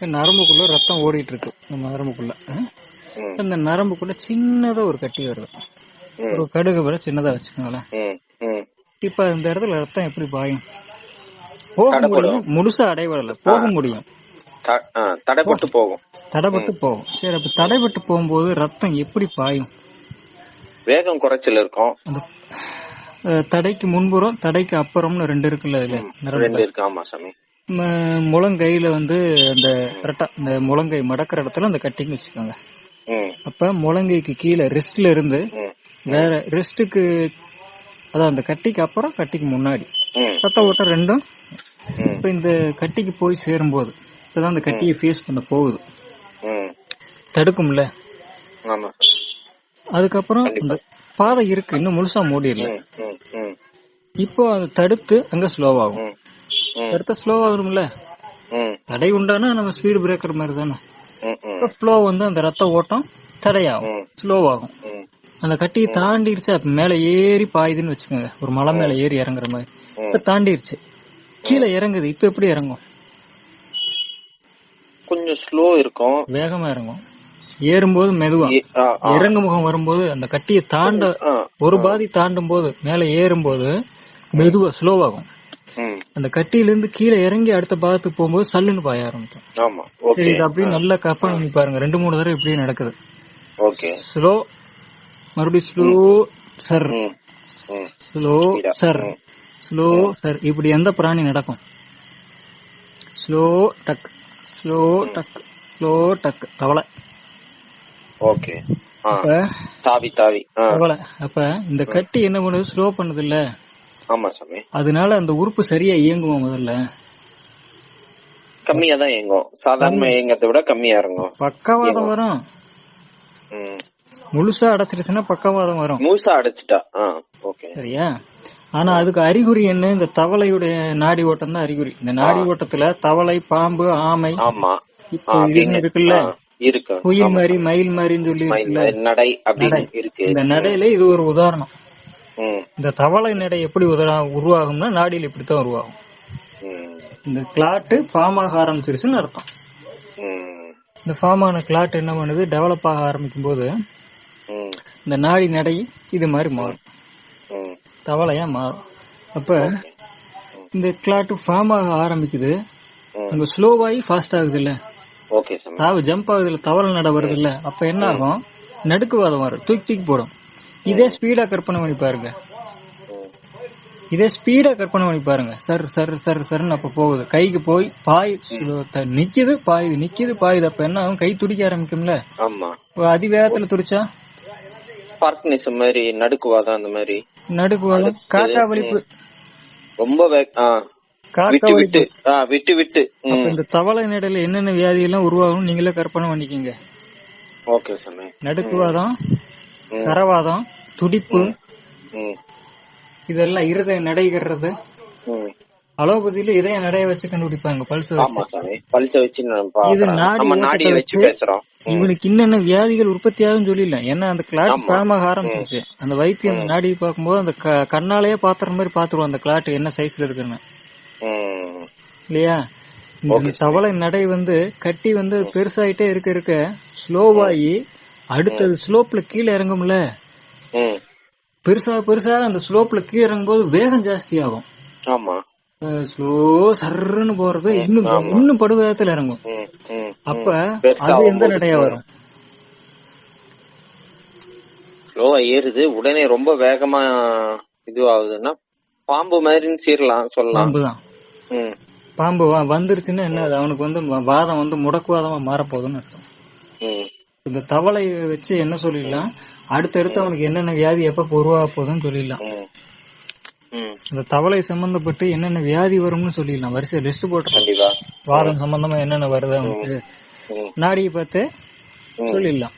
நரம்புக்குள்ள ரத்தம் ஓடிட்டு இருக்கு நம்ம நரம்புக்குள்ள அந்த நரம்புக்குள்ள சின்னதா ஒரு கட்டி வருது. ஒரு கடுகு விட சின்னதா வச்சுக்கோங்களேன். இப்ப இந்த இடத்துல ரத்தம் எப்படி பாயும்? போக. முடியும். முழுசா அடைவடல போக முடியும். தடைப்பட்டு போகும். தடைப்பட்டு போகும். சரி அப்ப தடைப்பட்டு போகும்போது ரத்தம் எப்படி பாயும்? வேகம் குறைச்சல் இருக்கும். தடைக்கு முன்புறம் தடைக்கு அப்புறம்னு ரெண்டு இருக்குல்ல இதுல. ரெண்டு இருக்கு. ஆமா சாமி. முழங்கையில வந்து அந்த கரெக்டா இந்த முழங்கை மடக்கிற இடத்துல அந்த கட்டிங் வச்சுக்கோங்க. அப்ப முழங்கைக்கு கீழே ரெஸ்ட்ல இருந்து வேற ரெஸ்ட்டுக்கு அதான் அந்த கட்டிக்கு அப்புறம் கட்டிக்கு முன்னாடி. ரத்த ஓட்டம் ரெண்டும் இப்ப இந்த கட்டிக்கு போய் சேரும்போது இப்பதான் அந்த கட்டியை ஃபேஸ் பண்ண போகுது. தடுக்கும்ல? அதுக்கப்புறம் அந்த பாதை இருக்கு இன்னும் முழுசா மூடிடல. இப்போ அதை தடுத்து அங்க ஸ்லோவாகும் தடுத்த ஸ்லோவாகும்ல ம், தடை உண்டானா நம்ம ஸ்பீடு பிரேக்கர் மாதிரி தானே? ஃப்ளோ வந்து அந்த ரத்த ஓட்டம் தடையாகும். ஸ்லோவாகும். அந்த கட்டியை தாண்டிருச்சு அப்ப மேல ஏறி பாயுதுன்னு வச்சுக்கோங்க. ஒரு மலை மேல ஏறி இறங்குற மாதிரி. இப்ப தாண்டிருச்சு. கீழே இறங்குது. இப்ப எப்படி இறங்கும்? கொஞ்சம் ஸ்லோ இருக்கும். வேகமா இறங்கும். ஏறும்போது மெதுவா. இறங்கு முகம் வரும்போது அந்த கட்டியை தாண்ட ஒரு பாதி தாண்டும் போது மேல ஏறும்போது மெதுவா ஸ்லோவாகும் அந்த கட்டியில இருந்து கீழே இறங்கி அடுத்த பாகத்துக்கு போகும்போது சல்லுன்னு பாய ஆரம்பிக்கும். சரி இது அப்படியே நல்லா கற்பனை பண்ணி பாருங்க. ரெண்டு மூணு தடவை இப்படியே நடக்குது. ஸ்லோ மறுபடியும் slow sir slow. Sir. Slow sir இப்படி எந்த பிராணி நடக்கும்? Slow duck slow duck slow duck தவளை. ஓகே. தாவி தாவி. தவளை. அப்ப இந்த கட்டி என்ன பண்ணுது? ஸ்லோ பண்ணுது இல்ல? ஆமா சாமி. அதனால அந்த உறுப்பு சரியா இயங்குமா முதல்ல? கம்மியா தான் இயங்கும். சாதாரண இயங்கத்தை விட கம்மியா இறங்கும். பக்கவாதம் வரும். முழுசா அடைச்சிருச்சுன்னா பக்கவாதம் வரும். முழுசா அடைச்சிட்டா. ஓகே. சரியா? ஆனா அதுக்கு அறிகுறி என்ன? இந்த தவளையுடைய நாடி ஓட்டம் தான் அறிகுறி. இந்த நாடி ஓட்டத்துல தவளை பாம்பு ஆமை. இருக்குல்ல? இருக்கு. குயில் மாதிரி மயில் மாதிரின்னு சொல்லி நடை. இருக்கு. இந்த நடையில இது ஒரு உதாரணம். இந்த தவளை நடை எப்படி உருவாகும்னா நாடியில் இப்படித்தான் உருவாகும். இந்த கிளாட்டு ஃபார்ம் ஆக ஆரம்பிச்சிருச்சுன்னு அர்த்தம் இந்த ஃபார்ம் ஆன கிளாட் என்ன பண்ணுது? டெவலப் ஆக ஆரம்பிக்கும் போது இந்த நாடி நடை இது மாதிரி மாறும். தவளையா மாறும். அப்ப இந்த கிளாட் ஃபார்ம் ஆக ஆரம்பிக்குது. ம். அங்க ஸ்லோவாகி ஃபாஸ்ட் ஆகுது இல்ல தாவு ஜம்ப் ஆகுது இல்ல தவளை நட வருது இல்ல அப்ப என்ன ஆகும்? நடுக்குவாதம் வரும். தூக்கி தூக்கி போடும். இதே ஸ்பீடா கற்பனை பண்ணி பாருங்க. இதே ஸ்பீடா கற்பனை பண்ணி பாருங்க. சர் சர் சர் சர்ன்னு அப்ப போகுது. கைக்கு போய் பாய் நிக்குது பாயுது நிக்குது பாயுது அப்ப என்ன ஆகும்? கை துடிக்க ஆரம்பிக்கும்ல? ஆமா. அதிவேகத்துல துடிச்சா? பார்க்னிசம் மாதிரி நடுக்குவாதம் அந்த மாதிரி. நடுக்குவாதம். காக்கா வலிப்பு. ரொம்ப விட்டு விட்டு. விட்டு விட்டு. இந்த தவளை நடையில என்னென்ன வியாதி எல்லாம் உருவாகும் நீங்களே கற்பனை பண்ணிக்கங்க. ஓகே சாமி. நடுக்குவாதம். கரவாதம் துடிப்பு இதெல்லாம் இருதய நடைகிறது. அலோபதியில இதய நடைய வச்சு கண்டுபிடிப்பாங்க பல்ஸ் வச்சு. பல்ச வச்சு இது. நாடி வச்சு பேசுறோம். இவனுக்கு என்னென்ன வியாதிகள் உற்பத்தி ஆகும் சொல்லிடலாம் ஏன்னா அந்த கிளாட். பழமாக ஆரம்பிச்சிருச்சு. அந்த வைத்தியம் நாடியை பார்க்கும்போது அந்த கண்ணாலேயே பாத்துற மாதிரி பாத்துருவோம் அந்த கிளாட் என்ன சைஸ்ல இருக்குன்னு. இல்லையா? இந்த தவளை நடை வந்து கட்டி வந்து பெருசாயிட்டே இருக்க இருக்க ஸ்லோவாகி அடுத்தது ஸ்லோப்ல கீழே இறங்கும்ல. பெருசா பெருசா அந்த ஸ்லோப்ல கீழே இறங்கும்போது வேகம் ஜாஸ்தி ஆகும் ஆமா ஸ்லோ சர்ன்னு போறது இன்னும் இன்னும் படுவேகத்துல இறங்கும். அப்ப அது எந்த நடையா வரும்? ஸ்லோவா ஏறுது. உடனே ரொம்ப வேகமா இது ஆகுதுன்னா பாம்பு மாதிரின்னு சீரலாம் சொல்லலாம். பாம்புதான். பாம்பு வந்துருச்சுன்னா என்ன அவனுக்கு வந்து வாதம் வந்து முடக்குவாதமா மாறப்போகுதுன்னு அர்த்தம். இந்த தவளை வச்சு என்ன சொல்லிடலாம்? அடுத்தடுத்து அவனுக்கு என்னென்ன வியாதி எப்ப உருவாக போகுதுன்னு சொல்லிடலாம். இந்த தவளை சம்பந்தப்பட்டு என்னென்ன வியாதி வரும்னு சொல்லிடலாம். வரிசை லிஸ்ட் கண்டிப்பா. வாதம் சம்பந்தமா என்னென்ன வருது அவனுக்கு. நாடியை பார்த்து. சொல்லிடலாம்.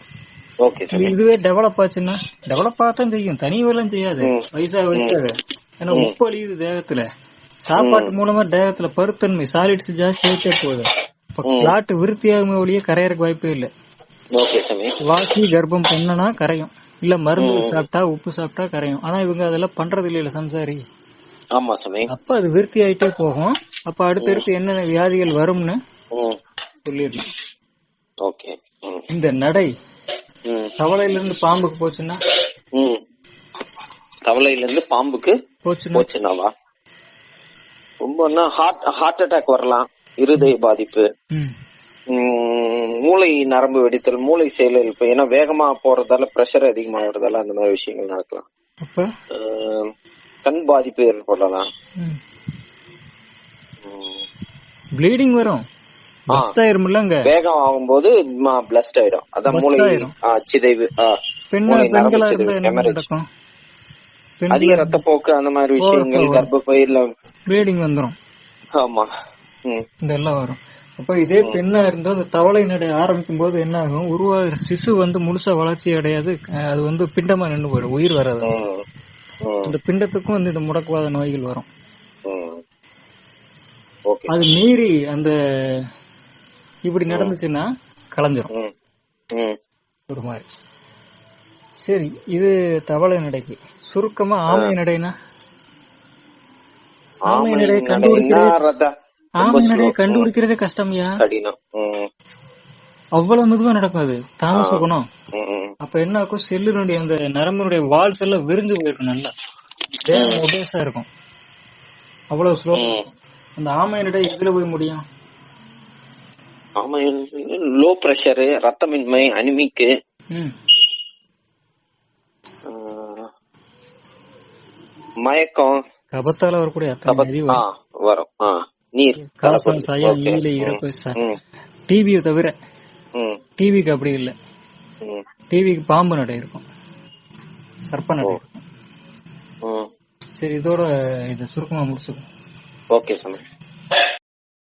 இதுவே டெவலப் ஆச்சுன்னா டெவலப் ஆகத்தான் செய்யும். தனிவெல்லாம் செய்யாது. ம். வயசாக ஏன்னா உப்பு அழியுது தேகத்துல. சாப்பாட்டு மூலமா தேகத்துல பருத்தன்மை சாலிட்ஸ் ஜாஸ்தி ஆயிட்டே போகுது. இப்ப பிளாட் விருத்தியாகுமே ஒழிய கரையறக்கு வாய்ப்பே இல்ல. வாசி கர்ப்பம் பண்ணனா கரையும். இல்ல மருந்து சாப்பிட்டா உப்பு சாப்பிட்டா கரையும். ஆனா இவங்க அதெல்லாம் பண்றது இல்ல சம்சாரி. ஆமா சாமி அப்ப அது விருத்தி ஆயிட்டே போகும். அப்ப அடுத்தடுத்து என்னென்ன வியாதிகள் வரும்னு சொல்லிடலாம். ஓகே இந்த நடை தவளையில இருந்து பாம்புக்கு போச்சுன்னா? தவளையில இருந்து பாம்புக்கு போச்சுனாவா ரொம்பன்னா ஹார்ட் ஹார்ட் அட்டாக் வரலாம். இருதய பாதிப்பு. மூளை நரம்பு வெடித்தல் மூளை செயலிழப்பு ஏன்னா வேகமா போறதால பிரஷர் அதிகமாகிறதால அந்த மாதிரி விஷயங்கள் நடக்கலாம். கண் பாதிப்பு ஏற்படலாம். ப்ளீடிங் வரும். வேகம் ஆகும்போது பிளஸ்ட் ஆயிடும். அதான் மூளை சிதைவு மூளை நரம்பு அதிக ரத்தப்போக்கு அந்த மாதிரி விஷயங்கள் வரும். கர்ப்பப்பையில ப்ளீடிங் வந்துரும். ஆமா. இதெல்லாம் வரும். அப்ப இதே பெண்ணா இருந்தா அந்த தவளை நடை ஆரம்பிக்கும் போது என்ன ஆகும் உருவாகிற சிசு வந்து முழுசா வளர்ச்சி அடையாது. அது வந்து பிண்டமா நின்று போயிடும். உயிர் வராது. அந்த பிண்டத்துக்கும் வந்து இந்த முடக்குவாத நோய்கள் வரும். அது மீறி அந்த இப்படி நடந்துச்சுன்னா கலைஞ்சிரும். ஒரு மாதிரி. சரி இது தவளை நடைக்கு. சுருக்கமா ஆமை நடைனா? ஆமை நடைன்னா கண்டுபிடிக்கிறது ரத்த- ஆமை நடையை கண்டுபிடிக்கிறதே கஷ்டம்யா? கடினம் அவ்வளவு மெதுவா நடக்கும் அது தாமச குணம் ம், ம். அப்ப என்ன ஆகும் செல்லினுடைய அந்த நரம்பினுடைய வால்ஸ் எல்லாம் விரிஞ்சு போயிருக்கும் நல்லா. ஒபேஸா இருக்கும். அவ்வளவு ஸ்லோ. அந்த ஆமை நடை எதுல போய் முடியும்? ஆமை லோ பிரஷர் ரத்தமின்மை அனிமிக்கு. மயக்கம். கபத்தால வரக்கூடிய வரும். நீர். காசம் சாயம். ஈலை இறப்பு ச- ம், டிவியை தவிர டிவிக்கு அப்படி இல்ல. டிவிக்கு பாம்பு நடை இருக்கும். சர்ப்ப நடை. சரி இதோட இதை சுருக்கமா முடிச்சுக்கோ. ஓகே சாமி.